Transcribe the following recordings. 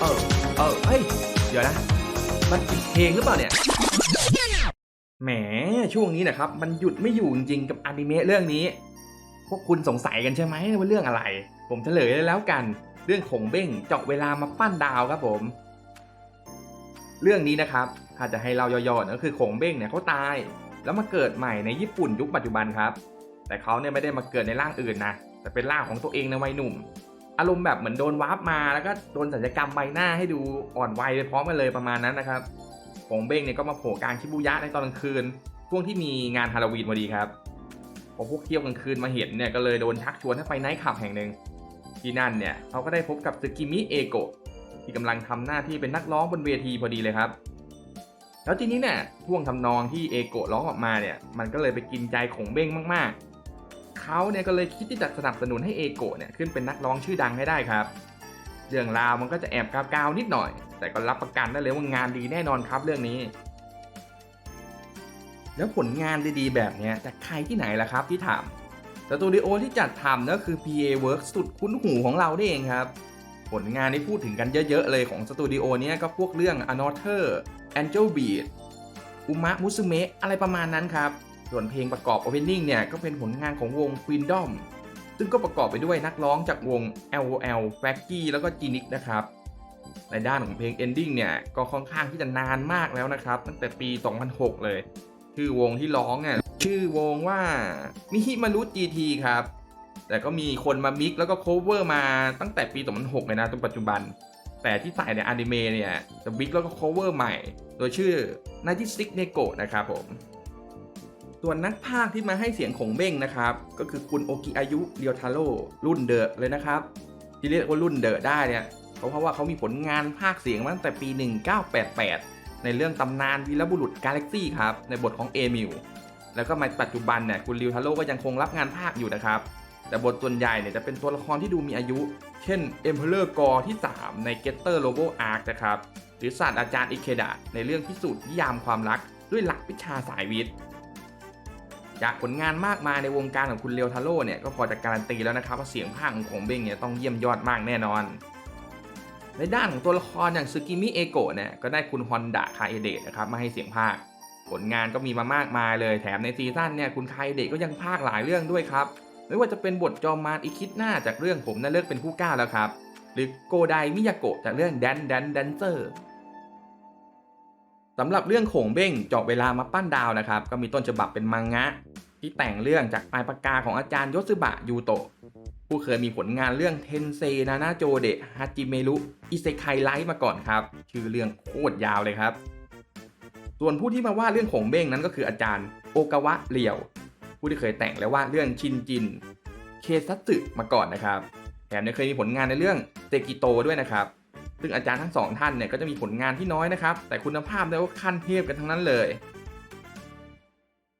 เออ เออ เฮ้ย เดี๋ยวนะ มันปิดเพลงหรือเปล่าเนี่ย แหม ช่วงนี้นะครับ มันหยุดไม่อยู่จริงๆกับอนิเมะเรื่องนี้ พวกคุณสงสัยกันใช่ไหมว่าเรื่องอะไร ผมเฉลยเลยแล้วกัน เรื่องขงเบ้งเจาะเวลามาปั้นดาวครับผม เรื่องนี้นะครับ ถ้าจะให้เราย่อๆก็คือขงเบ้งเนี่ยเขาตาย แล้วมาเกิดใหม่ในญี่ปุ่นยุคปัจจุบันครับ แต่เขาเนี่ยไม่ได้มาเกิดในร่างอื่นนะ แต่เป็นร่างของตัวเองในวัยหนุ่ม อารมณ์แบบเหมือนโดนวาร์ปมาแล้วก็โดนสัญญกรรมใบหน้าให้ดูอ่อนวัยไปพร้อมกันเลยประมาณนั้นนะครับขงเบ้งเนี่ยก็มาโผล่กลางชิบูยะในตอนกลางคืนช่วงที่มีงานฮาโลวีนพอดีครับพอพวกเที่ยวกลางคืนมาเห็นเนี่ยก็เลยโดนชักชวนให้ไปไนท์คลับแห่งหนึ่งที่นั่นเนี่ยเขาก็ได้พบกับซึกิมิเอโกะที่กำลังทำหน้าที่เป็นนักร้องบนเวทีพอดีเลยครับ แล้วทีนี้เนี่ยช่วงทำนองที่เอโกะร้องออกมาเนี่ย มันก็เลยไปกินใจของเบ้งมากๆ เขาเนี่ยก็เลยคิดที่จะสนับสนุนให้เอโกะเนี่ยขึ้นเป็นนักร้องชื่อดังให้ได้ครับ เรื่องราวมันก็จะแอบกาวๆนิดหน่อย แต่ก็รับประกันได้เลยว่างานดีแน่นอนครับเรื่องนี้ แล้วผลงานดีๆแบบนี้จากใครที่ไหนล่ะครับที่ทำสตูดิโอที่จัดทำนั่นคือ PA Works สุดคุ้นหูของเรานี่เองครับ ผลงานที่พูดถึงกันเยอะๆเลยของสตูดิโอเนี้ยก็พวกเรื่อง Another Angel Beat อุมะมุสุเมะอะไรประมาณนั้นครับ ส่วนเพลงประกอบ Opening เนี่ยก็เป็นผลงานของวง Queendom ซึ่งก็ประกอบไปด้วยนักร้องจากวง LOL f a c k y แล้วก็ g n i x นะครับ ในด้านของเพลง Ending เนี่ยก็ค่อนข้างที่จะนานมากแล้วนะครับ ตั้งแต่ปี 2006 เลย ชื่อวงที่ร้องเนี่ยชื่อวงว่ามิฮิมารุ GT ครับ แต่ก็มีคนมามิกแล้วก็โคเวอร์มาตั้งแต่ปี 2006 เลยนะจนปัจจุบัน แต่ที่ใส่ในอนิเมะเนี่ยจะมิกแล้วก็โคเวอร์ใหม่ โดยชื่อนาจิซิกเนโกะนะครับผม ส่วนนักพากย์ที่มาให้เสียงของเบ้งนะครับ ก็คือคุณโอกิอายุเรียวทาโร่รุ่นเดอะเลยนะครับที่เรียกว่ารุ่นเดอะได้เนี่ยเพราะเพราะว่าเขามีผลงานพากย์เสียงมาตั้งแต่ปี 1988 ในเรื่องตำนานวีรบุรุษกาแล็กซี่ครับในบทของเอมิลแล้วก็มาปัจจุบันเนี่ยคุณริวทาโร่ก็ยังคงรับงานพากย์อยู่นะครับ แต่บทส่วนใหญ่เนี่ยจะเป็นตัวละครที่ดูมีอายุ เช่น Emperor g o r ที่ 3 ใน Getter Robo Arc นะครับ หรือศาสตราจารย์อิเคดะในเรื่องพิสูจน์นิยามความรักด้วยหลักวิชาสายวิทย์ จากผลงานมากมายในวงการของคุณเรียวทาโร่เนี่ยก็พอจะการันตีแล้วนะครับว่าเสียงภาคของของเบ้งเนี่ยต้องเยี่ยมยอดมากแน่นอน ในด้านของตัวละครอย่างซึกิมิเอโกะเนี่ยก็ได้คุณฮอนดะคาเอเดะนะครับมาให้เสียงภาค ผลงานก็มีมามากมายเลยแถมในซีซั่นเนี่ยคุณคาเอเดะก็ยังภาคหลายเรื่องด้วยครับไม่ว่าจะเป็นบทจอมมารอีคิดหน้าจากเรื่องผมน่ะเลิกเป็นผู้กล้าแล้วครับ หรือโกไดมิยาโกะจากเรื่องแดนแดนแดนเซอร์สำหรับเรื่องโขงเบ้งเจาะเวลามาปั้นดาวนะครับ ก็มีต้นฉบับเป็นมังงะ ที่แต่งเรื่องจากปลายปากกาของอาจารย์ยศบะยูโตะผู้เคยมีผลงานเรื่องเทนเซนานาโจเดะฮาจิเมรุอิเซไคไลท์มาก่อนครับ ชื่อเรื่องโคตรยาวเลยครับ ส่วนผู้ที่มาว่าเรื่องโขงเบ้งนั้นก็คืออาจารย์โอกาวะเรียว ผู้ที่เคยแต่งและวาดเรื่องชินจิน เคซัตสึมาก่อนนะครับแถมยังเคยมีผลงานในเรื่องเตกิโตด้วยนะครับซึ่งอาจารย์ทั้งสองท่านเนี่ยก็จะมีผลงานที่น้อยนะครับ แต่คุณภาพเนี่ยก็ขั้นเทพกันทั้งนั้นเลย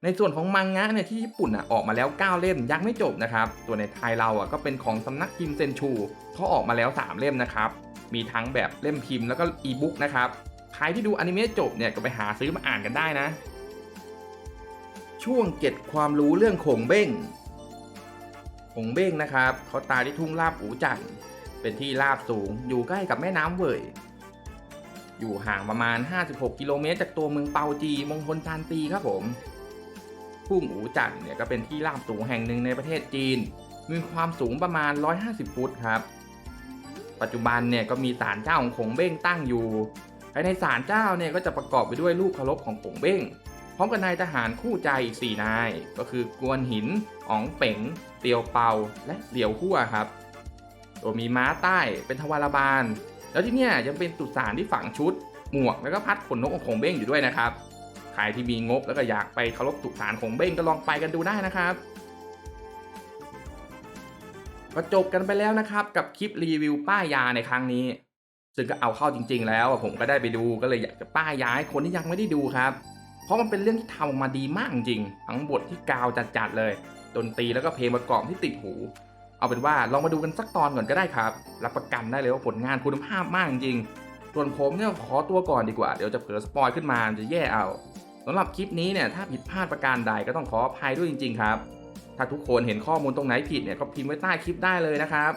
ในส่วนของมังงะเนี่ยที่ญี่ปุ่นอะออกมาแล้ว 9 เล่มยังไม่จบนะครับ ตัวในไทยเราอะก็เป็นของสำนักพิมพ์เซนชูเขาออกมาแล้ว 3 เล่มนะครับ มีทั้งแบบเล่มพิมพ์แล้วก็อีบุ๊กนะครับ ใครที่ดูอนิเมะจบเนี่ยก็ไปหาซื้อมาอ่านกันได้นะ ช่วงเก็ดความรู้เรื่องโขงเบ้งหงเบ้งนะครับเขาตายที่ทุ่งลาบอูจันเป็นที่ลาบสูงอยู่ใกล้กับแม่น้ำเว่ยอยู่ห่างประมาณ 56 กิโลเมตรจากตัวเมืองเปาจีมงคลซานตีครับผม ทุ่งอูจันเนี่ยก็เป็นที่ลาบสูงแห่งหนึ่งในประเทศจีน มีความสูงประมาณ 150 ฟุตครับ ปัจจุบันเนี่ยก็มีศาลเจ้าของขงเบ้งตั้งอยู่ภายในศาลเจ้าเนี่ยก็จะประกอบไปด้วยรูปเคารพของขงเบ้ง พร้อมกับนายทหารคู่ใจอีก 4 นาย ก็คือกวนหินอ๋องเป๋ง เตียวเปา และเหลียวหัวครับโดยมีม้าใต้เป็นทวารบาล แล้วที่เนี่ยยังเป็นสุสานที่ฝังชุด หมวก แล้วก็พัดขนนกของคงเบ้งอยู่ด้วยนะครับ รที่มีงบแล้วก็อยากไปเคารพสุสานของเบ้งก็ลองไปกันดูได้นะครับก็จบกันไปแล้วนะครับ กับคลิปรีวิวป้ายยาในครั้งนี้ ซึ่งก็เอาเข้าจริง ๆ แล้วผมก็ได้ไปดูก็เลยอยากจะป้ายยาให้คนที่ยังไม่ได้ดูครับ เพราะมันเป็นเรื่องที่ทำออกมาดีมากจริง ทั้งบทที่กาวจัดๆเลยดนตรีแล้วก็เพลงประกอบที่ติดหู เอาเป็นว่าลองมาดูกันสักตอนก่อนก็ได้ครับรับประกันได้เลยว่าผลงานคุณภาพมากจริงส่วนผมเนี่ยขอตัวก่อนดีกว่า เดี๋ยวจะเผลอสปอยขึ้นมาจะแย่เอา สำหรับคลิปนี้เนี่ยถ้าผิดพลาดประการใดก็ต้องขออภัยด้วยจริง ๆ ครับ ถ้าทุกคนเห็นข้อมูลตรงไหนผิดเนี่ยก็พิมพ์ไว้ใต้คลิปได้เลยนะครับ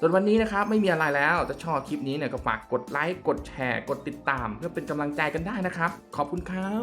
ส่วนวันนี้นะครับไม่มีอะไรแล้วจะชอบคลิปนี้เนี่ยก็ฝากกดไลค์กดแชร์ กดติดตาม เพื่อเป็นกำลังใจกันได้นะครับ ขอบคุณครับ